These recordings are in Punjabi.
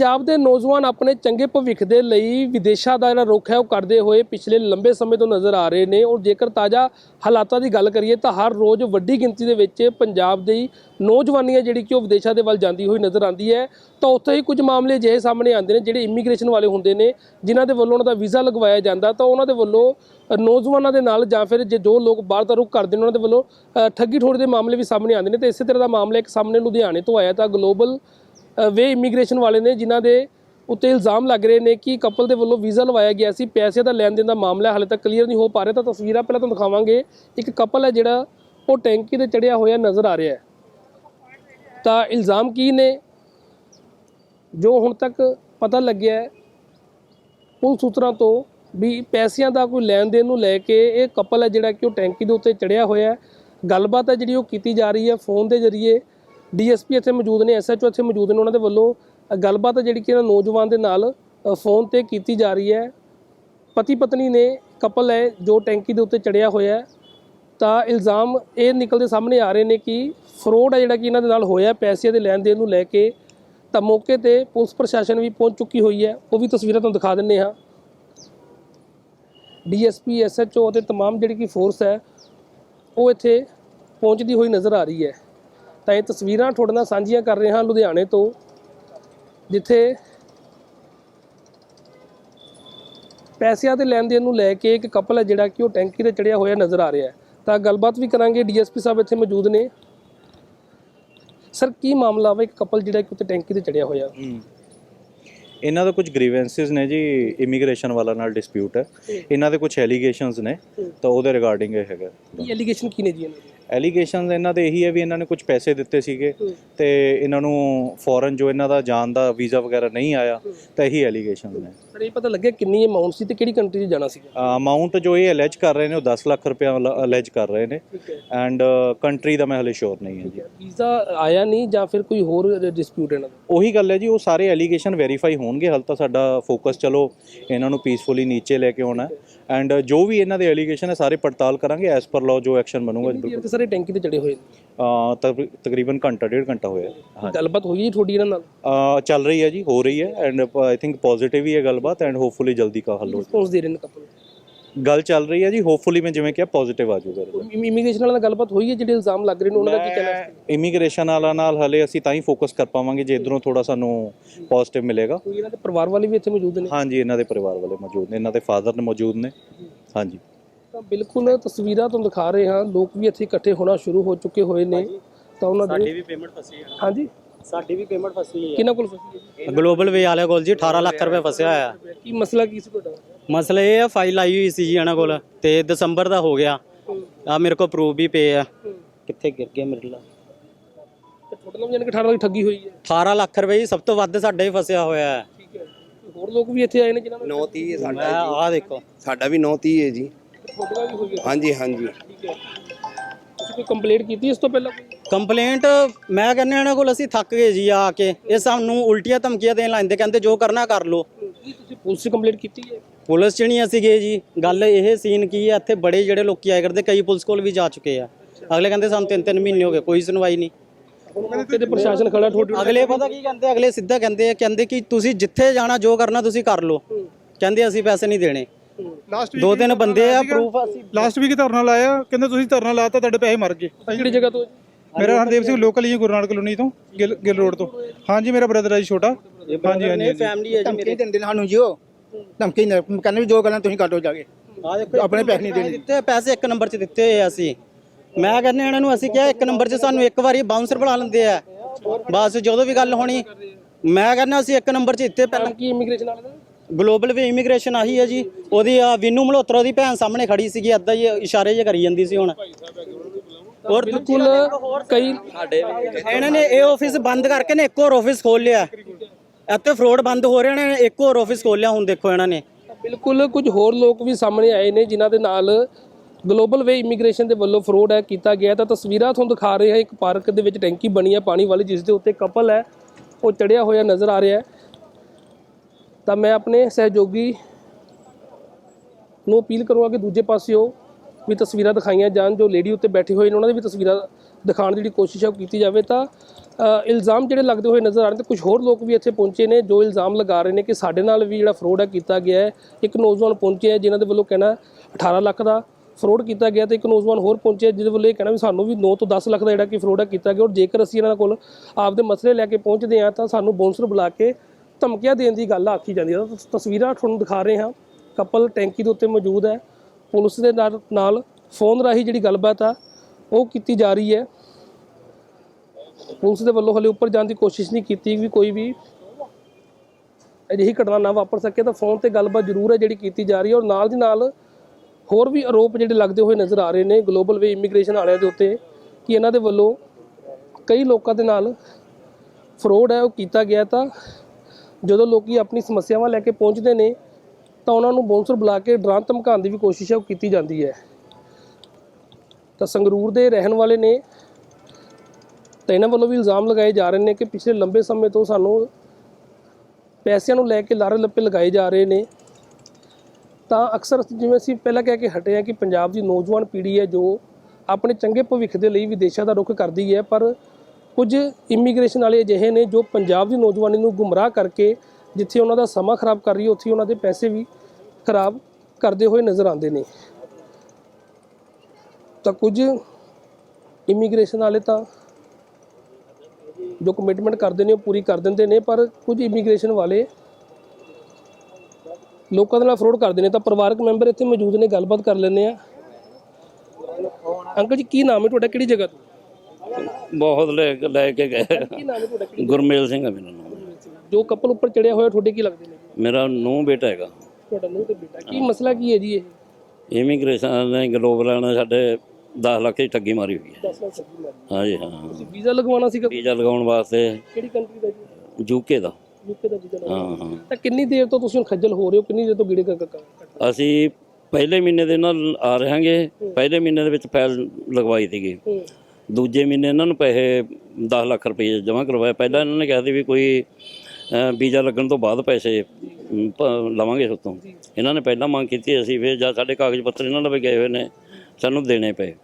ਪੰਜਾਬ ਦੇ ਨੌਜਵਾਨ ਆਪਣੇ ਚੰਗੇ ਭਵਿੱਖ ਦੇ ਲਈ ਵਿਦੇਸ਼ਾਂ ਦਾ ਜਿਹੜਾ ਰੁਖ ਹੈ ਉਹ ਕਰਦੇ ਹੋਏ ਪਿਛਲੇ ਲੰਬੇ ਸਮੇਂ ਤੋਂ ਨਜ਼ਰ ਆ ਰਹੇ ਨੇ। ਔਰ ਜੇਕਰ ਤਾਜ਼ਾ ਹਾਲਾਤਾਂ ਦੀ ਗੱਲ ਕਰੀਏ ਤਾਂ ਹਰ ਰੋਜ਼ ਵੱਡੀ ਗਿਣਤੀ ਦੇ ਵਿੱਚ ਪੰਜਾਬ ਦੀ ਨੌਜਵਾਨੀ ਹੈ ਜਿਹੜੀ ਕਿ ਉਹ ਵਿਦੇਸ਼ਾਂ ਦੇ ਵੱਲ ਜਾਂਦੀ ਹੋਈ ਨਜ਼ਰ ਆਉਂਦੀ ਹੈ। ਤਾਂ ਉੱਥੇ ਹੀ ਕੁਝ ਮਾਮਲੇ ਅਜਿਹੇ ਸਾਹਮਣੇ ਆਉਂਦੇ ਨੇ ਜਿਹੜੇ ਇਮੀਗ੍ਰੇਸ਼ਨ ਵਾਲੇ ਹੁੰਦੇ ਨੇ, ਜਿਨ੍ਹਾਂ ਦੇ ਵੱਲੋਂ ਉਹਨਾਂ ਦਾ ਵੀਜ਼ਾ ਲਗਵਾਇਆ ਜਾਂਦਾ। ਤਾਂ ਉਹਨਾਂ ਦੇ ਵੱਲੋਂ ਨੌਜਵਾਨਾਂ ਦੇ ਨਾਲ ਜਾਂ ਫਿਰ ਜੇ ਜੋ ਲੋਕ ਬਾਹਰ ਦਾ ਰੁਖ ਕਰਦੇ ਨੇ, ਉਹਨਾਂ ਦੇ ਵੱਲੋਂ ਠੱਗੀ ਠੋੜ ਦੇ ਮਾਮਲੇ ਵੀ ਸਾਹਮਣੇ ਆਉਂਦੇ ਨੇ। ਤੇ ਇਸੇ ਤਰ੍ਹਾਂ ਦਾ ਮਾਮਲਾ ਇੱਕ ਸਾਹਮਣੇ ਲੁਧਿਆਣੇ ਤੋਂ ਆਇਆ ਤਾਂ ਗਲੋਬਲ ਵੇ ਇਮੀਗ੍ਰੇਸ਼ਨ ਵਾਲੇ ਨੇ ਜਿਨ੍ਹਾਂ ਦੇ ਉੱਤੇ ਇਲਜ਼ਾਮ ਲੱਗ ਰਹੇ ਨੇ ਕਿ ਕਪਲ ਦੇ ਵੱਲੋਂ ਵੀਜ਼ਾ ਲਵਾਇਆ ਗਿਆ ਸੀ ਪੈਸੇ ਦਾ ਲੈਣ ਦੇਣ ਦਾ ਮਾਮਲਾ ਹਾਲੇ ਤੱਕ ਕਲੀਅਰ ਨਹੀਂ ਹੋ ਪਾ ਰਿਹਾ। ਤਾਂ ਤਸਵੀਰਾਂ ਪਹਿਲਾਂ ਤੁਹਾਨੂੰ ਦਿਖਾਵਾਂਗੇ। ਇੱਕ ਕਪਲ ਹੈ ਜਿਹੜਾ ਉਹ ਟੈਂਕੀ ਤੇ ਚੜਿਆ ਹੋਇਆ ਨਜ਼ਰ ਆ ਰਿਹਾ ਹੈ। ਤਾਂ ਇਲਜ਼ਾਮ ਕੀ ਨੇ? ਜੋ ਹੁਣ ਤੱਕ ਪਤਾ ਲੱਗਿਆ ਹੈ, ਪੁਲਿਸ ਸੂਤਰਾਂ ਤੋਂ ਵੀ ਪੈਸਿਆਂ ਦਾ ਕੋਈ ਲੈਣ ਦੇਣ ਨੂੰ ਲੈ ਕੇ ਇਹ ਕਪਲ ਹੈ ਜਿਹੜਾ ਕਿ ਉਹ ਟੈਂਕੀ ਦੇ ਉੱਤੇ ਚੜਿਆ ਹੋਇਆ ਹੈ। ਗੱਲਬਾਤ ਹੈ ਜਿਹੜੀ ਉਹ ਕੀਤੀ ਜਾ ਰਹੀ ਹੈ ਫੋਨ ਦੇ ਜ਼ਰੀਏ। ਡੀਐਸਪੀ ਇੱਥੇ ਮੌਜੂਦ ਨੇ ਐਸਐਚਓ ਇੱਥੇ ਮੌਜੂਦ ਨੇ ਉਹਨਾਂ ਦੇ ਵੱਲੋਂ ਅ, ਗੱਲਬਾਤ ਹੈ ਜਿਹੜੀ ਕਿ ਇਹਨਾਂ ਨੌਜਵਾਨ ਦੇ ਨਾਲ ਅ, ਫੋਨ ਤੇ ਕੀਤੀ ਜਾ ਰਹੀ ਹੈ ਪਤੀ ਪਤਨੀ ਨੇ ਕਪਲ ਹੈ ਜੋ ਟੈਂਕੀ ਦੇ ਉੱਤੇ ਚੜਿਆ ਹੋਇਆ ਹੈ ਤਾਂ ਇਲਜ਼ਾਮ ਇਹ ਨਿਕਲਦੇ ਸਾਹਮਣੇ ਆ ਰਹੇ ਨੇ ਕਿ ਫਰੋਡ ਹੈ ਜਿਹੜਾ ਕਿ ਇਹਨਾਂ ਦੇ ਨਾਲ ਹੋਇਆ ਪੈਸੇ ਦੇ ਲੈਣ ਦੇਣ ਨੂੰ ਲੈ ਕੇ ਤਾਂ ਮੌਕੇ ਤੇ ਪੁਲਿਸ ਪ੍ਰਸ਼ਾਸਨ ਵੀ ਪਹੁੰਚ ਚੁੱਕੀ ਹੋਈ ਹੈ ਉਹ ਵੀ ਤਸਵੀਰਾਂ ਤੁਹਾਨੂੰ ਦਿਖਾ ਦਿੰਨੇ ਹਾਂ ਡੀਐਸਪੀ ਐਸਐਚਓ ਅਤੇ तमाम ਜਿਹੜੀ ਕਿ ਫੋਰਸ ਹੈ ਉਹ ਇੱਥੇ ਪਹੁੰਚਦੀ ਹੋਈ ਨਜ਼ਰ ਆ ਰਹੀ ਹੈ ਤਾਂ ਇਹ ਤਸਵੀਰਾਂ ਤੁਹਾਡੇ ਨਾਲ ਸਾਂਝੀਆਂ ਕਰ ਰਹੇ ਹਾਂ ਲੁਧਿਆਣੇ ਤੋਂ ਜਿੱਥੇ ਪੈਸਿਆਂ ਦੇ ਲੈਣ ਦੇਣ ਨੂੰ ਲੈ ਕੇ ਇੱਕ ਕਪਲ ਹੈ ਜਿਹੜਾ ਕਿ ਉਹ ਟੈਂਕੀ ਤੇ ਚੜਿਆ ਹੋਇਆ ਨਜ਼ਰ ਆ ਰਿਹਾ ਹੈ। ਤਾਂ ਗੱਲਬਾਤ ਵੀ ਕਰਾਂਗੇ ਡੀਐਸਪੀ ਸਾਹਿਬ ਇੱਥੇ ਮੌਜੂਦ ਨੇ। ਸਰ ਕੀ ਮਾਮਲਾ ਵਾ ਇੱਕ ਕਪਲ ਜਿਹੜਾ ਕਿ ਉੱਤੇ ਟੈਂਕੀ ਤੇ ਚੜਿਆ ਹੋਇਆ। ਇਹਨਾਂ ਦਾ ਕੁਝ ਗ੍ਰੀਵੈਂਸਿਸ ਨੇ ਜੀ ਇਮੀਗ੍ਰੇਸ਼ਨ ਵਾਲਾ ਨਾਲ ਡਿਸਪਿਊਟ ਹੈ। ਇਹਨਾਂ ਦੇ ਕੁਝ ਐਲੀਗੇਸ਼ਨਸ ਨੇ ਤਾਂ ਉਹਦੇ ਰਿਗਾਰਡਿੰਗ ਇਹ ਹੈਗਾ। ਕੀ ਐਲੀਗੇਸ਼ਨ ਕੀ ਨੇ ਜੀ ਇਹਨਾਂ ਦੇ? ਐਲੀਗੇਸ਼ਨਸ ਇਹਨਾਂ ਦੇ ਇਹੀ ਹੈ ਵੀ ਇਹਨਾਂ ਨੇ ਕੁਝ ਪੈਸੇ ਦਿੱਤੇ ਸੀਗੇ ਤੇ ਇਹਨਾਂ ਨੂੰ ਫੋਰਨ ਜੋ ਇਹਨਾਂ ਦਾ ਜਾਣ ਦਾ ਵੀਜ਼ਾ ਵਗੈਰਾ ਨਹੀਂ ਆਇਆ ਤਾਂ ਇਹੀ ਐਲੀਗੇਸ਼ਨਸ ਨੇ। ਸਰ ਇਹ ਪਤਾ ਲੱਗਿਆ ਕਿੰਨੀ ਅਮਾਉਂਟ ਸੀ ਤੇ ਕਿਹੜੀ ਕੰਟਰੀ 'ਚ ਜਾਣਾ ਸੀਗਾ? ਅਮਾਉਂਟ ਜੋ ਇਹ ਅਲੈਜ ਕਰ ਰਹੇ ਨੇ ਉਹ 10 ਲੱਖ ਰੁਪਏ ਅਲੈਜ ਕਰ ਰਹੇ ਨੇ। ਹੈ। ਐਂਡ ਕੰਟਰੀ ਦਾ ਮੈਂ ਹਲੇ ਸ਼ੋਰ ਨਹੀਂ ਹੈ ਜੀ। ਵੀਜ਼ਾ ਆਇਆ ਨਹੀਂ ਜਾਂ ਫਿਰ ਕੋਈ ਹੋਰ ਡਿਸਪਿਊਟ ਇਹਨਾਂ ਦਾ? ਉਹੀ ਗੱਲ ਹੈ ਜੀ ਉਹ ਸਾਰੇ ਐਲੀਗੇਸ਼ਨ ਵੈਰੀਫਾਈ ਹੋਣਗੇ ਹਾਲ ਤਾਂ ਸਾਡਾ ਫੋਕਸ ਚਲੋ ਇਹਨਾਂ ਨੂੰ ਪੀਸਫੁਲੀ ਨੀਚੇ ਲੈ ਕੇ ਆਉਣਾ ਐਂਡ ਜੋ ਵੀ ਇਹਨਾਂ ਦੇ ਐਲੀਗੇਸ਼ਨ ਹੈ ਸਾਰੇ ਪੜਤਾਲ ਕਰਾਂਗੇ ਐਸ ਪਰ ਲਾਅ ਜੋ ਐਕਸ਼ਨ ਬਣੂਗਾ ਤੇ ਸਾਰੇ ਟੈਂਕੀ ਤੇ ਚੜੇ ਹੋਏ ਨੇ। ਤਕਰੀਬਨ ਘੰਟਾ ਡੇਢ ਘੰਟਾ ਹੋਇਆ ਹਾਂ। ਗੱਲਬਾਤ ਹੋਈ ਜੀ ਤੁਹਾਡੀ ਇਹਨਾਂ ਨਾਲ? ਚੱਲ ਰਹੀ ਹੈ ਜੀ ਹੋ ਰਹੀ ਹੈ। ਐਂਡ ਆਈ ਥਿੰਕ ਪੋਜ਼ਿਟਿਵ ਹੀ ਹੈ ਗੱਲਬਾਤ ਐਂਡ ਹੋਪਫੁਲੀ ਜਲਦੀ ਕਾ ਹੱਲ ਹੋ ਰਿਸਪੌਂਸ ਦੇ ਰਹੇ ਨੇ ਕਪਲ ਗੱਲ ਚੱਲ ਰਹੀ ਹੈ ਜੀ ਹੋਪਫੁਲੀ ਮੈਂ ਜਿਵੇਂ ਕਿਹਾ ਪੋਜ਼ਿਟਿਵ ਆ ਜਾਊਗਾ ਇਮੀਗ੍ਰੇਸ਼ਨ ਵਾਲਾ ਨਾਲ ਗੱਲਬਾਤ ਹੋਈ ਹੈ ਜਿਹੜੇ ਇਲਜ਼ਾਮ ਲੱਗ ਰਹੇ ਨੇ ਉਹਨਾਂ ਦਾ ਕੀ ਕਹਿਣਾ ਹੈ? ਇਮੀਗ੍ਰੇਸ਼ਨ ਵਾਲਾ ਨਾਲ ਹਲੇ ਅਸੀਂ ਤਾਂ ਹੀ ਫੋਕਸ ਕਰ ਪਾਵਾਂਗੇ ਜੇ ਇਧਰੋਂ ਥੋੜਾ ਸਾਨੂੰ ਪੋਜ਼ਿਟਿਵ ਮਿਲੇਗਾ। ਕੋਈ ਇਹਨਾਂ ਦੇ ਪਰਿਵਾਰ ਵਾਲੇ ਵੀ ਇੱਥੇ ਮੌਜੂਦ ਨੇ? ਹਾਂਜੀ ਇਹਨਾਂ ਦੇ ਪਰਿਵਾਰ ਵਾਲੇ ਮੌਜੂਦ ਨੇ ਇਹਨਾਂ ਦੇ ਫਾਦਰ ਨੇ ਮੌਜੂਦ ਨੇ। ਹਾਂਜੀ। ਤਾਂ ਬਿਲਕੁਲ ਤਸਵੀਰਾਂ ਤੁਹਾਨੂੰ ਦਿਖਾ ਰਹੇ ਹਾਂ ਲੋਕ ਵੀ ਇੱਥੇ ਇਕੱਠੇ ਹੋਣਾ ਸ਼ੁਰੂ ਹੋ ਚੁੱਕੇ ਹੋਏ ਨੇ। ਤਾਂ ਉਹਨਾਂ ਦੇ ਵੀ ਪੇਮੈਂਟ ਫਸੀ ਹੈ। ਹਾਂਜੀ। ਸਾਡੀ ਵੀ ਪੇਮੈਂਟ ਫਸੀ ਕਿਹਨਾਂ ਕੋਲ ਫਸੀ ਹੈ ਹੈ ਗਲੋਬਲ ਵੇ ਵਾਲੇ ਕੋਲ ਜੀ 18 ਲੱਖ ਰੁਪਏ ਫਸਿਆ ਹੋਇਆ? ਕੀ ਮਸਲਾ ਕੀ ਸੀ ਤੁਹਾਡਾ? ਮਸਲਾ ਇਹ ਆ ਫਾਈਲ ਆਈ ਹੋਈ ਸੀ ਜੀ ਇਹਨਾਂ ਕੋਲ ਤੇ ਦਸੰਬਰ ਦਾ ਹੋ ਗਿਆ। ਆ ਮੇਰੇ ਕੋਲ ਪ੍ਰੂਫ ਵੀ ਪਏ ਆ। ਕਿੱਥੇ ਗਿਰ ਗਿਆ ਮੇਰੇ ਨਾਲ? ਤੇ ਤੁਹਾਡੇ ਨਾਲ ਵੀ ਜਾਣੀ ਕਿ 18 ਲੱਖ ਠੱਗੀ ਹੋਈ ਹੈ। 18 ਲੱਖ ਰੁਪਏ ਜੀ ਸਭ ਤੋਂ ਵੱਧ ਸਾਡੇ ਹੀ ਫਸਿਆ ਹੋਇਆ ਹੈ। ਠੀਕ ਹੈ। ਕੋਈ ਹੋਰ ਲੋਕ ਵੀ ਇੱਥੇ ਆਏ ਨੇ ਜਿਨ੍ਹਾਂ ਨਾਲ? 930 ਸਾਡਾ ਮੈਂ ਆਹ ਦੇਖੋ। ਸਾਡਾ ਵੀ 930 ਹੈ ਜੀ। ਤੁਹਾਡੇ ਨਾਲ ਵੀ ਹੋਈ ਹੈ। ਹਾਂਜੀ ਹਾਂਜੀ। ਠੀਕ ਹੈ। ਤੁਸੀਂ ਕੋਈ ਕੰਪਲੇਂਟ ਕੀਤੀ ਇਸ ਤੋਂ ਪਹਿਲਾਂ ਕੋਈ? ਕੰਪਲੇਂਟ ਮੈਂ ਕਹਿੰਦੇ ਇਹਨਾਂ ਕੋਲ ਅਸੀਂ ਥੱਕ ਗਏ ਜੀ ਆ ਕੇ। ਇਹ ਸਾਨੂੰ ਉਲਟੀਆਂ ਧਮਕੀਆਂ ਦੇਣ ਲਾਉਂਦੇ ਕਹਿੰਦੇ ਜੋ ਕਰਨਾ ਕਰ ਲਓ। ਤੁਸੀਂ ਪੁਲਿਸ ਕੰਪਲੇਂਟ ਕੀਤੀ ਹੈ? ਪੁਲਿਸ ਚ ਨਹੀਂ ਅਸੀਂ ਗਏ ਜੀ। ਗੱਲ ਇਹ ਸੀਨ ਕੀ ਹੈ ਇੱਥੇ ਬੜੇ ਜਿਹੜੇ ਲੋਕੀ ਆਏ ਕਰਦੇ ਕਈ ਪੁਲਿਸ ਕੋਲ ਵੀ ਜਾ ਚੁੱਕੇ ਆ। ਅਗਲੇ ਕਹਿੰਦੇ ਸਾਨੂੰ ਤਿੰਨ ਤਿੰਨ ਮਹੀਨੇ ਹੋ ਗਏ ਕੋਈ ਸੁਣਵਾਈ ਨਹੀਂ। ਮੌਕੇ ਤੇ ਪ੍ਰਸ਼ਾਸਨ ਖੜਾ ਤੁਹਾਡੇ ਅਗਲੇ ਪਤਾ ਕੀ ਕਹਿੰਦੇ ਅਗਲੇ ਸਿੱਧਾ ਕਹਿੰਦੇ ਆ ਕਹਿੰਦੇ ਕਿ ਤੁਸੀਂ ਜਿੱਥੇ ਜਾਣਾ ਜੋ ਕਰਨਾ ਤੁਸੀਂ ਕਰ ਲਓ। ਕਹਿੰਦੇ ਅਸੀਂ ਪੈਸੇ ਨਹੀਂ ਦੇਣੇ। ਲਾਸਟ ਦੋ ਤਿੰਨ ਬੰਦੇ ਆ ਪ੍ਰੂਫ ਅਸੀਂ ਲਾਸਟ ਵੀਕ ਧਰਨਾ ਲਾਇਆ ਕਹਿੰਦੇ ਤੁਸੀਂ ਧਰਨਾ ਲਾਤਾ ਤੁਹਾਡੇ ਪੈਸੇ ਮਰ ਗਏ। ਕਿਹੜੀ ਜਗ੍ਹਾ ਤੋਂ ਮੇਰਾ ਹਰਦੇਵ ਸਿੰਘ ਲੋਕਲ ਹੀ ਗੁਰੂ ਨਾਨਕ ਕਲੋਨੀ ਤੋਂ ਗਿੱਲ ਗਿੱਲ ਰੋਡ ਤੋਂ। ਹਾਂਜੀ ਮੇਰਾ ਬ੍ਰਦਰ ਹੈ ਜੀ ਛੋਟਾ। ਹਾਂਜੀ ਹਾਂਜੀ ਫੈਮਿਲੀ ਹੈ ਜੀ ਧਮਕੀ ਦਿੰਦੇ ਨੇ ਸਾਨੂੰ ਜੀ ਉਹ। ਧਮਕੀ ਨੇ। ਕਹਿੰਦੇ ਵੀ ਜੋ ਗੱਲਾਂ ਤੁਸੀਂ ਕੱਢੋ ਜਾ ਕੇ। ਆ ਦੇਖੋ ਆਪਣੇ ਪੈਸੇ ਨਹੀਂ ਦੇਣੇ। ਦਿੱਤੇ ਪੈਸੇ ਇੱਕ ਨੰਬਰ 'ਚ ਦਿੱਤੇ ਹੋਏ ਆ ਅਸੀਂ। ਮੈਂ ਕਹਿੰਦੇ ਇਹਨਾਂ ਨੂੰ ਅਸੀਂ ਕਿਹਾ ਇੱਕ ਨੰਬਰ 'ਚ ਸਾਨੂੰ ਇੱਕ ਵਾਰੀ ਬਾਉਂਸਰ ਬੁਲਾ ਲੈਂਦੇ ਆ। ਬਸ ਜਦੋਂ ਵੀ ਗੱਲ ਹੋਣੀ ਮੈਂ ਕਹਿੰਦਾ ਅਸੀਂ ਇੱਕ ਨੰਬਰ 'ਚ ਇੱਥੇ ਪਹਿਲਾਂ। ਕੀ ਇਮੀਗ੍ਰੇਸ਼ਨ ਵਾਲੇ ਦਾ? ਗਲੋਬਲ ਵੀ ਇਮੀਗ੍ਰੇਸ਼ਨ ਆਹੀ ਹੈ ਜੀ। ਉਹਦੀ ਆ ਵਿਨੂ ਮਲਹੋਤਰਾ ਦੀ ਭੈਣ ਸਾਹਮਣੇ ਖੜੀ ਸੀਗੀ ਅੱਧਾ ਹੀ ਇਸ਼ਾਰੇ ਜੇ ਕਰੀ ਜਾਂਦੀ ਸੀ ਹੁਣ। ਔਰ ਬਿਲਕੁਲ ਕਈ ਇਹਨਾਂ ਨੇ ਇਹ ਆਫਿਸ ਬੰਦ ਕਰਕੇ ਨੇ ਇੱਕ ਹੋਰ ਆਫਿਸ ਖੋਲ ਲਿਆ। ਇੱਥੇ ਫਰੋਡ ਬੰਦ ਹੋ ਰਹੇ ਨੇ ਇੱਕ ਹੋਰ ਆਫਿਸ ਖੋਲਿਆ ਹੁਣ ਦੇਖੋ ਇਹਨਾਂ ਨੇ। ਬਿਲਕੁਲ ਕੁਝ ਹੋਰ ਲੋਕ ਵੀ ਸਾਹਮਣੇ ਆਏ ਨੇ ਜਿਨ੍ਹਾਂ ਦੇ ਨਾਲ ਗਲੋਬਲ ਵੇ ਇਮੀਗ੍ਰੇਸ਼ਨ ਦੇ ਵੱਲੋਂ ਫਰੋਡ ਹੈ ਕੀਤਾ ਗਿਆ ਤਾਂ ਤਸਵੀਰਾਂ ਤੁਹਾਨੂੰ ਦਿਖਾ ਰਹੇ ਹਾਂ ਇੱਕ ਪਾਰਕ ਦੇ ਵਿੱਚ ਟੈਂਕੀ ਬਣੀ ਹੈ ਪਾਣੀ ਵਾਲੀ ਜਿਸ ਦੇ ਉੱਤੇ ਕਪਲ ਹੈ। ਉਹ ਚੜਿਆ ਹੋਇਆ ਨਜ਼ਰ ਆ ਰਿਹਾ ਹੈ। ਤਾਂ ਮੈਂ ਆਪਣੇ ਸਹਿਯੋਗੀ ਨੂੰ ਅਪੀਲ ਕਰੂੰਗਾ ਕਿ ਦੂਜੇ ਪਾਸਿਓ ਵੀ ਤਸਵੀਰਾਂ ਦਿਖਾਈਆਂ ਜਾਣ, ਜੋ ਲੇਡੀ ਉੱਤੇ ਬੈਠੇ ਹੋਏ ਨੇ, ਉਹਨਾਂ ਦੀ ਵੀ ਤਸਵੀਰਾਂ ਦਿਖਾਉਣ ਦੀ ਜਿਹੜੀ ਕੋਸ਼ਿਸ਼ ਹੈ ਉਹ ਕੀਤੀ ਜਾਵੇ ਤਾਂ ਇਲਜ਼ਾਮ ਜਿਹੜੇ ਲੱਗਦੇ ਹੋਏ ਨਜ਼ਰ ਆ ਰਹੇ ਨੇ ਤੇ ਕੁਝ ਹੋਰ ਲੋਕ ਵੀ ਇੱਥੇ ਪਹੁੰਚੇ ਨੇ, ਜੋ ਇਲਜ਼ਾਮ ਲਗਾ ਰਹੇ ਨੇ ਕਿ ਸਾਡੇ ਨਾਲ ਵੀ ਜਿਹੜਾ ਫਰੋਡ ਹੈ ਕੀਤਾ ਗਿਆ ਹੈ। ਇੱਕ ਨੌਜਵਾਨ ਪਹੁੰਚੇ ਹੈ ਜਿਨ੍ਹਾਂ ਦੇ ਵੱਲੋਂ ਕਹਿਣਾ 18 ਲੱਖ ਦਾ ਫਰੋਡ ਕੀਤਾ ਗਿਆ ਤੇ ਇੱਕ ਨੌਜਵਾਨ ਹੋਰ ਪਹੁੰਚਿਆ ਜਿਹਦੇ ਵੱਲੋਂ ਇਹ ਕਹਿਣਾ ਵੀ ਸਾਨੂੰ ਵੀ 9 ਤੋਂ 10 ਲੱਖ ਦਾ ਜਿਹੜਾ ਕਿ ਫਰੋਡ ਹੈ ਕੀਤਾ ਗਿਆ। ਔਰ ਜੇਕਰ ਅਸੀਂ ਇਹਨਾਂ ਕੋਲ ਆਪਦੇ ਮਸਲੇ ਲੈ ਕੇ ਪਹੁੰਚਦੇ ਹਾਂ ਤਾਂ ਸਾਨੂੰ ਬੌਂਸਰ ਬੁਲਾ ਕੇ ਧਮਕੀਆਂ ਦੇਣ ਦੀ ਗੱਲ ਆਖੀ ਜਾਂਦੀ ਹੈ। ਤਸਵੀਰਾਂ ਤੁਹਾਨੂੰ ਦਿਖਾ ਰਹੇ ਹਾਂ। ਕਪਲ ਟੈਂਕੀ ਦੇ ਉੱਤੇ ਮੌਜੂਦ ਹੈ। ਪੁਲਿਸ ਦੇ ਨਾਲ ਨਾਲ ਫੋਨ ਰਾਹੀਂ ਜਿਹੜੀ ਗੱਲਬਾਤ ਆ, ਉਹ ਕੀਤੀ ਜਾ ਰਹੀ ਹੈ। ਪੁਲਿਸ ਦੇ ਵੱਲੋਂ ਹਲੇ ਉੱਪਰ ਜਾਣ ਦੀ ਕੋਸ਼ਿਸ਼ ਨਹੀਂ ਕੀਤੀ ਵੀ ਕੋਈ ਵੀ ਅਜਿਹੀ ਘਟਨਾ ਨਾ ਵਾਪਰ ਸਕੇ ਤਾਂ ਫੋਨ ਤੇ ਗੱਲਬਾਤ ਜ਼ਰੂਰ ਹੈ ਜਿਹੜੀ ਕੀਤੀ ਜਾ ਰਹੀ ਹੈ ਔਰ ਨਾਲ ਦੀ ਨਾਲ ਹੋਰ ਵੀ ਆਰੋਪ ਜਿਹੜੇ ਲੱਗਦੇ ਹੋਏ ਨਜ਼ਰ ਆ ਰਹੇ ਨੇ ਗਲੋਬਲ ਵੇ ਇਮੀਗ੍ਰੇਸ਼ਨ ਵਾਲਿਆਂ ਦੇ ਉੱਤੇ ਕਿ ਇਹਨਾਂ ਦੇ ਵੱਲੋਂ ਕਈ ਲੋਕਾਂ ਦੇ ਨਾਲ ਫਰੋਡ ਹੈ, ਉਹ ਕੀਤਾ ਗਿਆ ਤਾਂ ਜਦੋਂ ਲੋਕੀ ਆਪਣੀ ਸਮੱਸਿਆਵਾਂ ਲੈ ਕੇ ਪਹੁੰਚਦੇ ਨੇ ਤਾਂ ਉਹਨਾਂ ਨੂੰ ਬੌਂਸਰ ਬੁਲਾ ਕੇ ਡਰਾਂ ਧਮਕਾਉਣ ਦੀ ਵੀ ਕੋਸ਼ਿਸ਼ ਹੈ, ਉਹ ਕੀਤੀ ਜਾਂਦੀ ਹੈ। ਤਾਂ ਸੰਗਰੂਰ ਦੇ ਰਹਿਣ ਵਾਲੇ ਨੇ ਤਾਂ ਇਹਨਾਂ ਵੱਲੋਂ ਵੀ ਇਲਜ਼ਾਮ ਲਗਾਏ ਜਾ ਰਹੇ ਨੇ ਕਿ ਪਿਛਲੇ ਲੰਬੇ ਸਮੇਂ ਤੋਂ ਸਾਨੂੰ ਪੈਸਿਆਂ ਨੂੰ ਲੈ ਕੇ ਲਾਰੇ ਲੱਪੇ ਲਗਾਏ ਜਾ ਰਹੇ ਨੇ। ਤਾਂ ਅਕਸਰ ਜਿਵੇਂ ਅਸੀਂ ਪਹਿਲਾਂ ਕਹਿ ਕੇ ਹਟੇ ਆ ਕਿ ਪੰਜਾਬ ਦੀ ਨੌਜਵਾਨ ਪੀੜ੍ਹੀ ਹੈ, ਜੋ ਆਪਣੇ ਚੰਗੇ ਭਵਿੱਖ ਦੇ ਲਈ ਵਿਦੇਸ਼ਾਂ ਦਾ ਰੁਖ ਕਰਦੀ ਹੈ, ਪਰ ਕੁਝ ਇਮੀਗ੍ਰੇਸ਼ਨ ਵਾਲੇ ਅਜਿਹੇ ਨੇ ਜੋ ਪੰਜਾਬ ਦੀ ਨੌਜਵਾਨੀ ਨੂੰ ਗੁੰਮਰਾਹ ਕਰਕੇ ਜਿੱਥੇ ਉਹਨਾਂ ਦਾ ਸਮਾਂ ਖਰਾਬ ਕਰ ਰਹੀ ਹੈ ਉੱਥੇ ਉਹਨਾਂ ਦੇ ਪੈਸੇ ਵੀ ਖਰਾਬ ਕਰਦੇ ਹੋਏ ਨਜ਼ਰ ਆਉਂਦੇ ਨੇ। ਤਾਂ ਕੁਝ ਇਮੀਗ੍ਰੇਸ਼ਨ ਵਾਲੇ ਤਾਂ ਜੋ ਕਮਿਟਮੈਂਟ ਕਰਦੇ ਨੇ ਉਹ ਪੂਰੀ ਕਰ ਦਿੰਦੇ ਨੇ ਪਰ ਕੁਝ ਇਮੀਗ੍ਰੇਸ਼ਨ ਵਾਲੇ ਲੋਕਾਂ ਦੇ ਨਾਲ ਫਰੋਡ ਕਰਦੇ ਨੇ। ਤਾਂ ਪਰਿਵਾਰਕ ਮੈਂਬਰ ਇੱਥੇ ਮੌਜੂਦ ਨੇ ਗੱਲਬਾਤ ਕਰ ਲੈਂਦੇ ਆ ਅੰਕਲ ਜੀ ਕੀ ਨਾਮ ਹੈ ਤੁਹਾਡਾ? ਕਿਹੜੀ ਜਗ੍ਹਾ ਤੋਂ? ਬਹੁਤ ਲੈ ਕੇ ਲੈ ਕੇ ਗਏ। ਕੀ ਨਾਮ ਹੈ ਤੁਹਾਡਾ? ਕਿਹੜੀ ਗੁਰਮੇਲ ਸਿੰਘ ਆ ਮੇਰਾ ਨਾਮ। ਜੋ ਕਪਲ ਉੱਪਰ ਚੜਿਆ ਹੋਇਆ ਤੁਹਾਡੇ ਕੀ ਲੱਗਦੇ ਨੇ? ਮੇਰਾ ਨੂੰਹ ਬੇਟਾ ਹੈਗਾ। ਤੁਹਾਡਾ ਨੂੰਹ ਤੇ ਬੇਟਾ। ਕੀ ਮਸਲਾ ਕੀ ਹੈ ਜੀ ਇਹ? ਇਮੀਗ੍ਰੇਸ਼ਨ ਨੇ ਗਲੋਬਲ ਨੇ ਸਾਡੇ 10 ਲੱਖ ਦੀ ਠੱਗੀ ਮਾਰੀ ਹੋਈ ਹੈ। 10 ਲੱਖ ਸੱਜੀ ਲੱਖ ਹਾਂਜੀ ਹਾਂ ਤੁਸੀਂ ਵੀਜ਼ਾ ਲਗਵਾਉਣਾ ਸੀਗਾ? ਵੀਜ਼ਾ ਲਗਾਉਣ ਵਾਸਤੇ ਕਿਹੜੀ ਕੰਟਰੀ ਦਾ ਜੀ? ਯੂਕੇ ਦਾ। ਯੂਕੇ ਦਾ ਵੀਜ਼ਾ ਲਗਵਾਉਣਾ ਹਾਂ ਹਾਂ। ਤਾਂ ਕਿੰਨੀ ਦੇਰ ਤੋਂ ਤੁਸੀਂ ਹੁਣ ਖੱਜਲ ਹੋ ਰਹੇ ਹੋ? ਕਿੰਨੀ ਦੇਰ ਤੋਂ ਗੀੜੇ ਕੱਕ ਅਸੀਂ ਪਹਿਲੇ ਮਹੀਨੇ ਦੇ ਨਾਲ ਆ ਰਹਾਂਗੇ। ਪਹਿਲੇ ਮਹੀਨੇ ਦੇ ਵਿੱਚ ਫਾਈਲ ਲਗਵਾਈ ਸੀਗੀ। ਦੂਜੇ ਮਹੀਨੇ ਇਹਨਾਂ ਨੂੰ ਪੈਸੇ 10 ਲੱਖ ਰੁਪਏ ਜਮ੍ਹਾਂ ਕਰਵਾਏ। ਪਹਿਲਾਂ ਇਹਨਾਂ ਨੇ ਕਿਹਾ ਸੀ ਵੀ ਕੋਈ ਵੀਜ਼ਾ ਲੱਗਣ ਤੋਂ ਬਾਅਦ ਪੈਸੇ ਲਵਾਂਗੇ ਉਤੋਂ ਇਹਨਾਂ ਨੇ ਪਹਿਲਾਂ ਮੰਗ ਕੀਤੀ ਅਸੀਂ ਫਿਰ ਜਦ ਸਾਡੇ ਕਾਗਜ਼ ਪੱਤਰ ਇਹਨਾਂ ਨਾਲ ਵੀ ਗਏ ਹੋਏ ਨੇ ਸਾਨੂੰ ਦੇਣੇ ਪਏ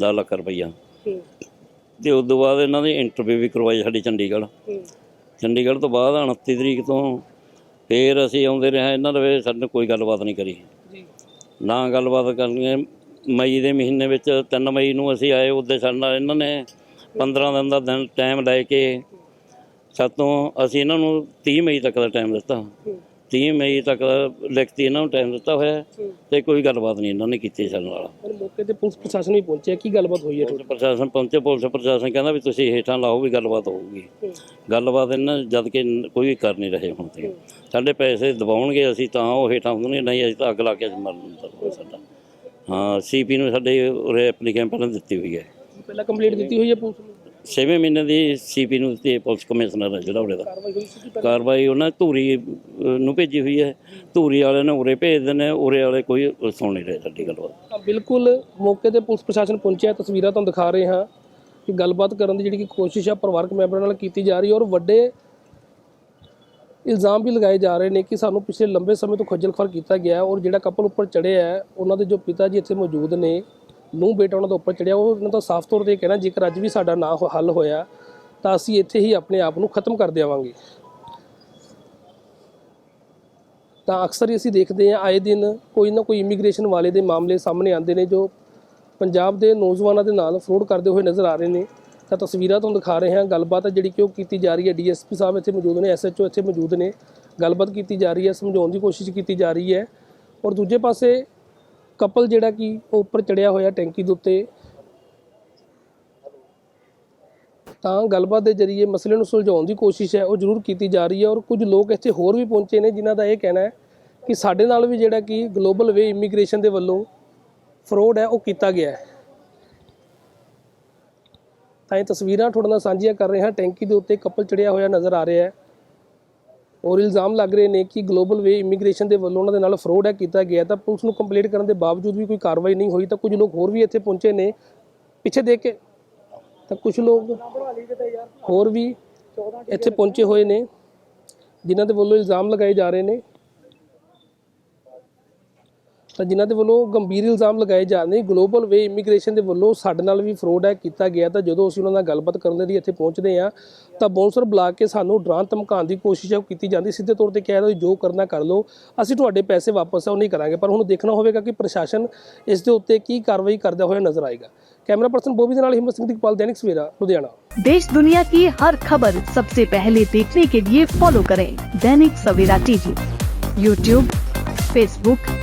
10 ਲੱਖ ਰੁਪਈਆ। ਤੇ ਉਸ ਤੋਂ ਬਾਅਦ ਇਹਨਾਂ ਦੀ ਇੰਟਰਵਿਊ ਵੀ ਕਰਵਾਈ ਸਾਡੀ ਚੰਡੀਗੜ੍ਹ। ਚੰਡੀਗੜ੍ਹ ਤੋਂ ਬਾਅਦ 29 ਤਰੀਕ ਤੋਂ ਫਿਰ ਅਸੀਂ ਆਉਂਦੇ ਰਹੇ ਇਹਨਾਂ ਦੇ ਸਾਡੇ ਕੋਈ ਗੱਲਬਾਤ ਨਹੀਂ ਕਰੀ। ਜੀ। ਨਾ ਗੱਲਬਾਤ ਕਰਨੀ ਮਈ ਦੇ ਮਹੀਨੇ ਵਿੱਚ 3 ਮਈ ਨੂੰ ਅਸੀਂ ਆਏ ਉਹਦੇ ਸਾਡੇ ਨਾਲ ਇਹਨਾਂ ਨੇ 15 ਦਿਨ ਦਾ ਦਿਨ ਟਾਈਮ ਲੈ ਕੇ ਸਾਤੋਂ ਅਸੀਂ ਇਹਨਾਂ ਨੂੰ 30 ਮਈ ਤੱਕ ਦਾ ਟਾਈਮ ਦਿੱਤਾ। ਹੂੰ 30 ਮਈ ਤੱਕ ਦਾ ਲਿਖਤੀ ਇਹਨਾਂ ਨੂੰ ਟਾਈਮ ਦਿੱਤਾ ਹੋਇਆ। ਤੇ ਕੋਈ ਗੱਲਬਾਤ ਨਹੀਂ ਇਹਨਾਂ ਨੇ ਕੀਤੀ ਸਾਡੇ ਨਾਲ। ਮੌਕੇ ਤੇ ਪੁਲਿਸ ਪ੍ਰਸ਼ਾਸਨ ਵੀ ਪਹੁੰਚਿਆ। ਕੀ ਗੱਲਬਾਤ ਹੋਈ ਹੈ ਪੁਲਿਸ ਪ੍ਰਸ਼ਾਸਨ ਪਹੁੰਚੇ। ਪੁਲਿਸ ਪ੍ਰਸ਼ਾਸਨ ਕਹਿੰਦਾ ਵੀ ਤੁਸੀਂ ਹੇਠਾਂ ਲਾਓ ਵੀ ਗੱਲਬਾਤ ਹੋਊਗੀ। ਗੱਲਬਾਤ ਇਹਨਾਂ ਜਦ ਕਿ ਕੋਈ ਵੀ ਕਰ ਨਹੀਂ ਰਹੇ ਹੁਣ ਤੇ ਸਾਡੇ ਪੈਸੇ ਦਬਾਉਣਗੇ ਅਸੀਂ ਤਾਂ ਉਹ ਹੇਠਾਂ ਹੁੰਦੇ ਨਹੀਂ ਅਸੀਂ ਤਾਂ ਅੱਗ ਲਾ ਕੇ ਮਰਨ ਦਾ ਸਾਡਾ। ਹਾਂ ਸੀਪੀ ਨੂੰ ਸਾਡੇ ਉਰੇ ਐਪਲੀਕੇਸ਼ਨ ਪਹਿਲਾਂ ਦਿੱਤੀ ਹੋਈ ਹੈ। ਪਹਿਲਾਂ ਕੰਪਲੀਟ ਦਿੱਤੀ ਹੋਈ ਹੈ ਪੁਲਿਸ ਨੂੰ? 6ਵੇਂ ਮਹੀਨੇ ਦੀ ਸੀਪੀ ਨੂੰ ਦਿੱਤੀ ਪੁਲਿਸ ਕਮਿਸ਼ਨਰ ਹੈ ਜਿਹੜਾ ਉਰੇ ਦਾ। ਕਾਰਵਾਈ ਉਹਨਾਂ ਧੂਰੀ ਨੂੰ ਭੇਜੀ ਹੋਈ ਹੈ। ਧੂਰੀ ਵਾਲੇ ਨੇ ਉਰੇ ਭੇਜ ਨੇ ਉਰੇ ਵਾਲੇ ਕੋਈ ਸੁਣ ਨਹੀਂ ਰਹੇ ਸਾਡੀ ਗੱਲਬਾਤ ਬਿਲਕੁਲ ਮੌਕੇ ਤੇ ਪੁਲਿਸ ਪ੍ਰਸ਼ਾਸਨ ਪਹੁੰਚਿਆ, ਤਸਵੀਰਾਂ ਤੁਹਾਨੂੰ ਦਿਖਾ ਰਹੇ ਹਾਂ ਕਿ ਗੱਲਬਾਤ ਕਰਨ ਦੀ ਜਿਹੜੀ ਕਿ ਕੋਸ਼ਿਸ਼ ਆ ਪਰਿਵਾਰਕ ਮੈਂਬਰਾਂ ਨਾਲ ਕੀਤੀ ਜਾ ਰਹੀ ਹੈ ਔਰ ਵੱਡੇ ਇਲਜ਼ਾਮ ਵੀ ਲਗਾਏ ਜਾ ਰਹੇ ਨੇ ਕਿ ਸਾਨੂੰ ਪਿਛਲੇ ਲੰਬੇ ਸਮੇਂ ਤੋਂ ਖੱਜਲ ਖੁਆਰ ਕੀਤਾ ਗਿਆ ਔਰ ਜਿਹੜਾ ਕਪਲ ਉੱਪਰ ਚੜਿਆ ਹੈ, ਉਹਨਾਂ ਦੇ ਜੋ ਪਿਤਾ ਜੀ ਇੱਥੇ ਮੌਜੂਦ ਨੇ ਨੂੰ ਬੇਟਾ ਉਹਨਾਂ ਦਾ ਉੱਪਰ ਚੜਿਆ, ਉਹ ਉਹਨਾਂ ਦਾ ਸਾਫ਼ ਤੌਰ ਤੇ ਕਹਿਣਾ, ਜੇਕਰ ਅੱਜ ਵੀ ਸਾਡਾ ਨਾ ਹੱਲ ਹੋਇਆ, ਤਾਂ ਅਸੀਂ ਇੱਥੇ ਹੀ ਆਪਣੇ ਆਪ ਨੂੰ ਖਤਮ ਕਰ ਦੇਵਾਂਗੇ। ਤਾਂ ਅਕਸਰ ਹੀ ਅਸੀਂ ਦੇਖਦੇ ਹਾਂ, ਆਏ ਦਿਨ ਕੋਈ ਨਾ ਕੋਈ ਇਮੀਗ੍ਰੇਸ਼ਨ ਵਾਲੇ ਦੇ ਮਾਮਲੇ ਸਾਹਮਣੇ ਆਉਂਦੇ ਨੇ, ਜੋ ਪੰਜਾਬ ਦੇ ਨੌਜਵਾਨਾਂ ਦੇ ਨਾਲ ਫਰੋਡ ਕਰਦੇ ਹੋਏ ਨਜ਼ਰ ਆ ਰਹੇ ਨੇ। ਤਾਂ ਤਸਵੀਰਾਂ ਤੁਹਾਨੂੰ ਦਿਖਾ ਰਹੇ ਹਾਂ, ਗੱਲਬਾਤ ਹੈ ਜਿਹੜੀ ਕਿ ਉਹ ਕੀਤੀ ਜਾ ਰਹੀ ਹੈ, ਡੀਐਸਪੀ ਸਾਹਿਬ ਇੱਥੇ ਮੌਜੂਦ ਨੇ, ਐਸਐਚਓ ਇੱਥੇ ਮੌਜੂਦ ਨੇ। ਗੱਲਬਾਤ ਕੀਤੀ ਜਾ ਰਹੀ ਹੈ, ਸਮਝਾਉਣ ਦੀ ਕੋਸ਼ਿਸ਼ ਕੀਤੀ ਜਾ ਰਹੀ ਹੈ। ਔਰ ਦੂਜੇ ਪਾਸੇ ਕਪਲ ਜਿਹੜਾ ਕਿ ਉਹ ਉੱਪਰ ਚੜਿਆ ਹੋਇਆ ਟੈਂਕੀ ਦੇ ਉੱਤੇ। ਤਾਂ ਗੱਲਬਾਤ ਦੇ ਜ਼ਰੀਏ ਮਸਲੇ ਨੂੰ ਸੁਲਝਾਉਣ ਦੀ ਕੋਸ਼ਿਸ਼ ਹੈ, ਉਹ ਜ਼ਰੂਰ ਕੀਤੀ ਜਾ ਰਹੀ ਹੈ ਔਰ ਕੁਝ ਲੋਕ ਇੱਥੇ ਹੋਰ ਵੀ ਪਹੁੰਚੇ ਨੇ ਜਿਨ੍ਹਾਂ ਦਾ ਇਹ ਕਹਿਣਾ ਹੈ ਕਿ ਸਾਡੇ ਨਾਲ ਵੀ ਜਿਹੜਾ ਕਿ ਗਲੋਬਲ ਵੇ ਇਮੀਗ੍ਰੇਸ਼ਨ ਦੇ ਵੱਲੋਂ ਫਰੋਡ ਹੈ, ਉਹ ਕੀਤਾ ਗਿਆ ਹੈ। ਤਾਂ ਇਹ ਤਸਵੀਰਾਂ ਤੁਹਾਡੇ ਨਾਲ ਸਾਂਝੀਆਂ ਕਰ ਰਹੇ ਹਾਂ। ਟੈਂਕੀ ਦੇ ਉੱਤੇ ਕਪਲ ਚੜਿਆ ਹੋਇਆ ਨਜ਼ਰ ਆ ਰਿਹਾ ਹੈ। ਔਰ ਇਲਜ਼ਾਮ ਲੱਗ ਰਹੇ ਨੇ ਕਿ ਗਲੋਬਲ ਵੇ ਇਮੀਗ੍ਰੇਸ਼ਨ ਦੇ ਵੱਲੋਂ ਉਹਨਾਂ ਦੇ ਨਾਲ ਫਰੋਡ ਹੈ, ਕੀਤਾ ਗਿਆ ਤਾਂ ਪੁਲਿਸ ਨੂੰ ਕੰਪਲੇਂਟ ਕਰਨ ਦੇ ਬਾਵਜੂਦ ਵੀ ਕੋਈ ਕਾਰਵਾਈ ਨਹੀਂ ਹੋਈ, ਤਾਂ ਕੁਝ ਲੋਕ ਹੋਰ ਵੀ ਇੱਥੇ ਪਹੁੰਚੇ ਨੇ। ਪਿੱਛੇ ਦੇਖ ਕੇ ਤਾਂ ਕੁਝ ਲੋਕ ਹੋਰ ਵੀ ਇੱਥੇ ਪਹੁੰਚੇ ਹੋਏ ਨੇ, ਜਿਨ੍ਹਾਂ ਦੇ ਵੱਲੋਂ ਇਲਜ਼ਾਮ ਲਗਾਏ ਜਾ ਰਹੇ ਨੇ। ਤਾਂ ਜਿਨ੍ਹਾਂ ਦੇ ਵੱਲੋਂ ਗੰਭੀਰ ਇਲਜ਼ਾਮ ਲਗਾਏ ਜਾ ਰਹੇ ਨੇ ਗਲੋਬਲ ਵੇ ਇਮੀਗ੍ਰੇਸ਼ਨ ਦੇ ਵੱਲੋਂ ਸਾਡੇ ਨਾਲ ਵੀ ਫਰੋਡ ਹੈ ਕੀਤਾ ਗਿਆ ਤਾਂ ਜਦੋਂ ਅਸੀਂ ਉਹਨਾਂ ਨਾਲ ਗੱਲਬਾਤ ਕਰਨ ਦੇ ਲਈ ਇੱਥੇ ਪਹੁੰਚਦੇ ਹਾਂ ਤਾਂ ਬੌਂਸਰ ਬੁਲਾ ਕੇ ਸਾਨੂੰ ਡਰਾਉਣ ਧਮਕਾਉਣ ਦੀ ਕੋਸ਼ਿਸ਼ ਹੈ ਉਹ ਕੀਤੀ ਜਾਂਦੀ ਸਿੱਧੇ ਤੌਰ ਤੇ ਕਹਿ ਰਹੇ ਜੋ ਕਰਨਾ ਕਰ ਲਓ ਅਸੀਂ ਤੁਹਾਡੇ ਪੈਸੇ ਵਾਪਸ ਆ ਉਹ ਨਹੀਂ ਕਰਾਂਗੇ ਪਰ ਹੁਣ ਦੇਖਣਾ ਹੋਵੇਗਾ ਕਿ ਪ੍ਰਸ਼ਾਸਨ ਇਸ ਦੇ ਉੱਤੇ ਕੀ ਕਾਰਵਾਈ ਕਰਦਾ ਹੋਇਆ ਨਜ਼ਰ ਆਏਗਾ ਕੈਮਰਾ ਪਰਸਨ ਬੋਬੀ ਦੇ ਨਾਲ ਹਿੰਮਤ ਸਿੰਘ ਦੀਪਾਲ ਦੈਨਿਕ ਸਵੇਰਾ ਲੁਧਿਆਣਾ देश दुनिया की हर खबर सबसे पहले देखने के लिए फॉलो करें Dainik Savera TV YouTube Facebook